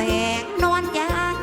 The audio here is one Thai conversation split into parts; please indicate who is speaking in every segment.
Speaker 1: แสงนอนยาง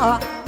Speaker 1: 好了。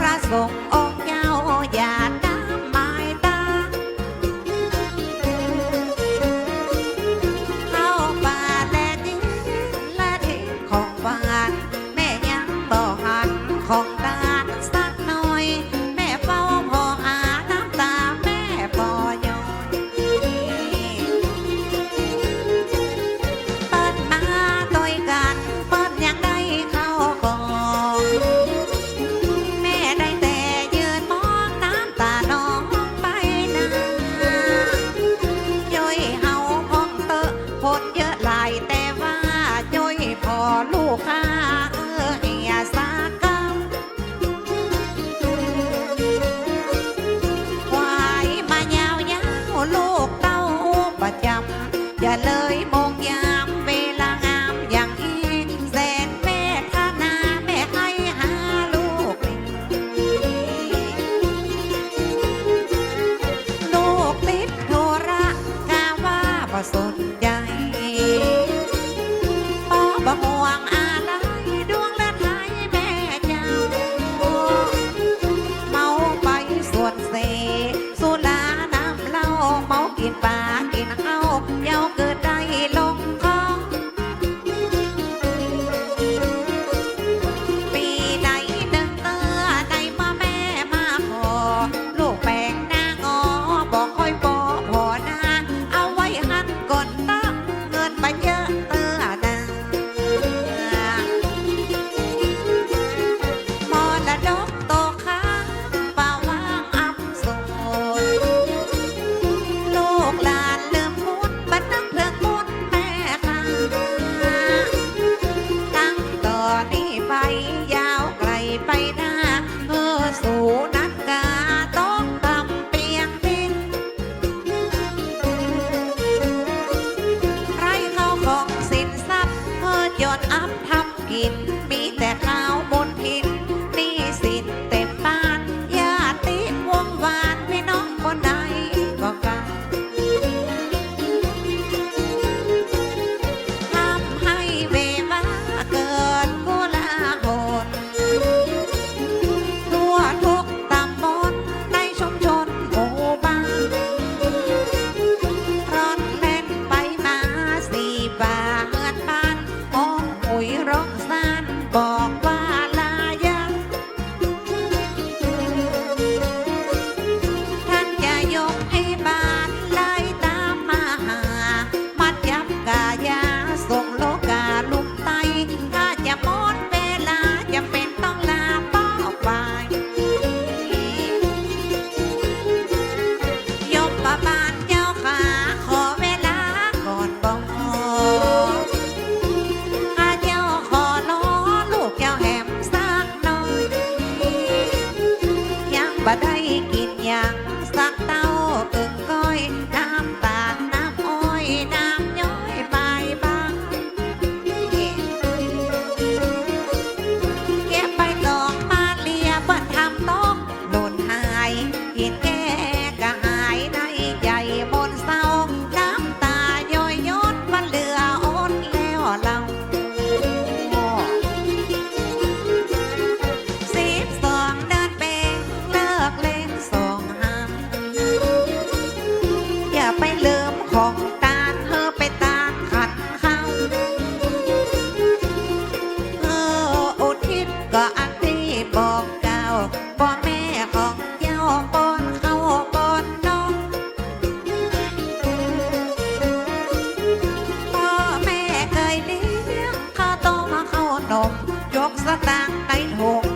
Speaker 1: gitu นมยกสตางค์ในหก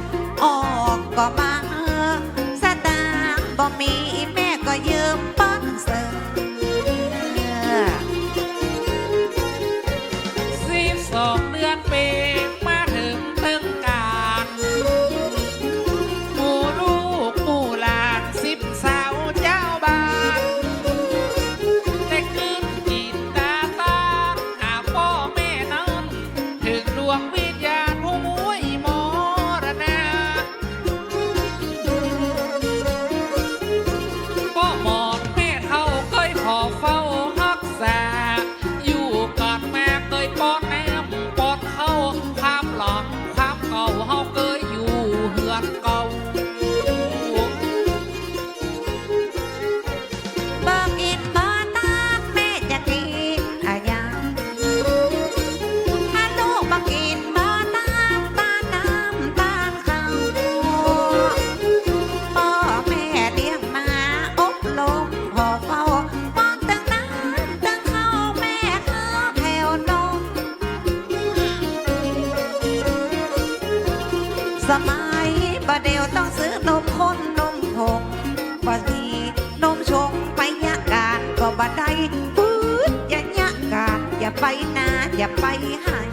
Speaker 1: สมัยบะเดียวต้องซื้อนมข้นนมผงบะทีนมชงไปยะการก็บะได้ปื๊ดย่ายะการอย่าไปนาอย่าไปหา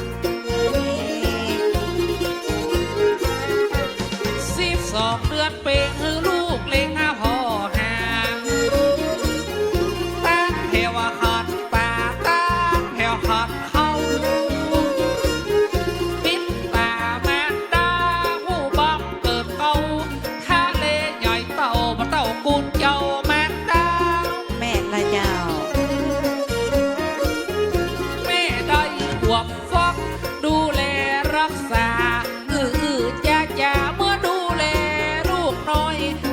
Speaker 2: you.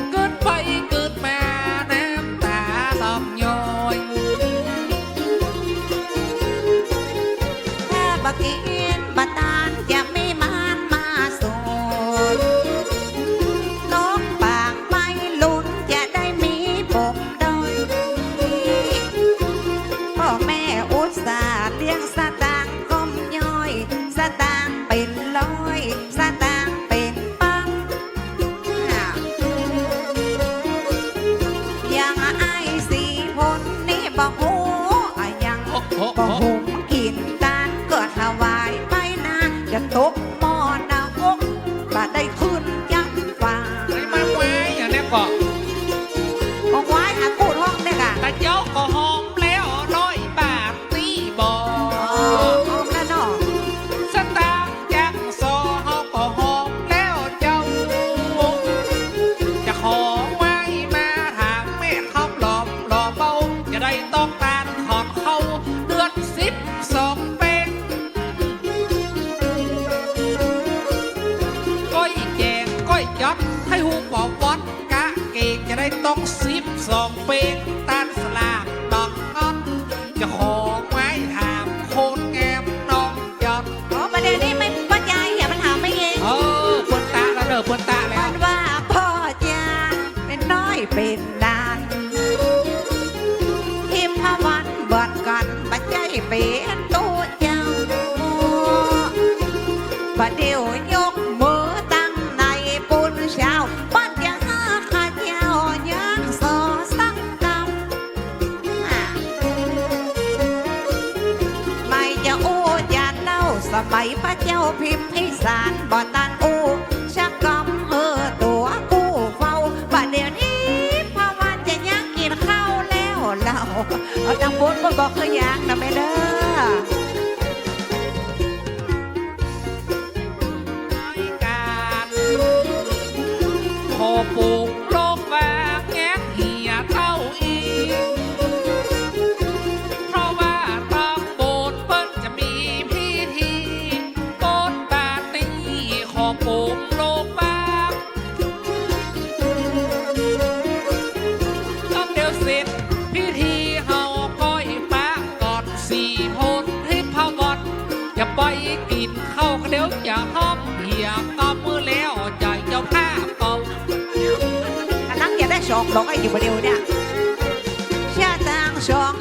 Speaker 2: จะได้ต้อ
Speaker 1: ง
Speaker 2: ซิบสองเปกตันสลากดอกก้อนจะหอไม้ถามโคนแงมน้องยอด
Speaker 1: อ๋อประเด็นนี้ไม่ป้ายายอย่ามันถามไม่เอง
Speaker 2: เออปวดตาแล้วเด้อปวดตาแล้
Speaker 1: มั
Speaker 2: ว
Speaker 1: นว่าพ่อจาเป็นน้อยเป็นนานทิมพวันเบิดกันปัจจยเป็นตัวเจ้าประเดี๋ยวยกมือตั้งในปุ่นเช้า สานบ่ตันอูชักกำเฮอตัวกู้เฝ้าบ่เดี๋ยวนี้พ่อวันจะยังกินข้าวแล้วเราเอางบุญก็บอกเคยอ
Speaker 2: ยากนะไม่เด้อ เดี๋ยวจะห้องเหี่ยก็มื่อแล้วใจเจ้าข้าเก่า
Speaker 1: กำลัย่าได้สองลอกไอ้อยู่เดียวเนี่ยเชื่อทางสอง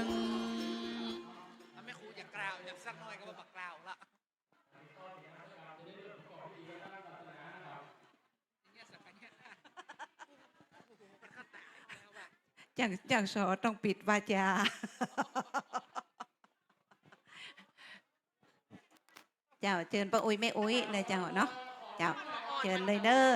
Speaker 2: งไม่ครูอย่ากล่าวอย่าสักหน่อยก็บอกกล่าวละ
Speaker 1: จังจังสอต้องปิดวาจาเจ้าเชิญป้าอุ้ยแม่อุ้ยเลยเจ้าเนาะเจ้าเชิญเลยเด้อ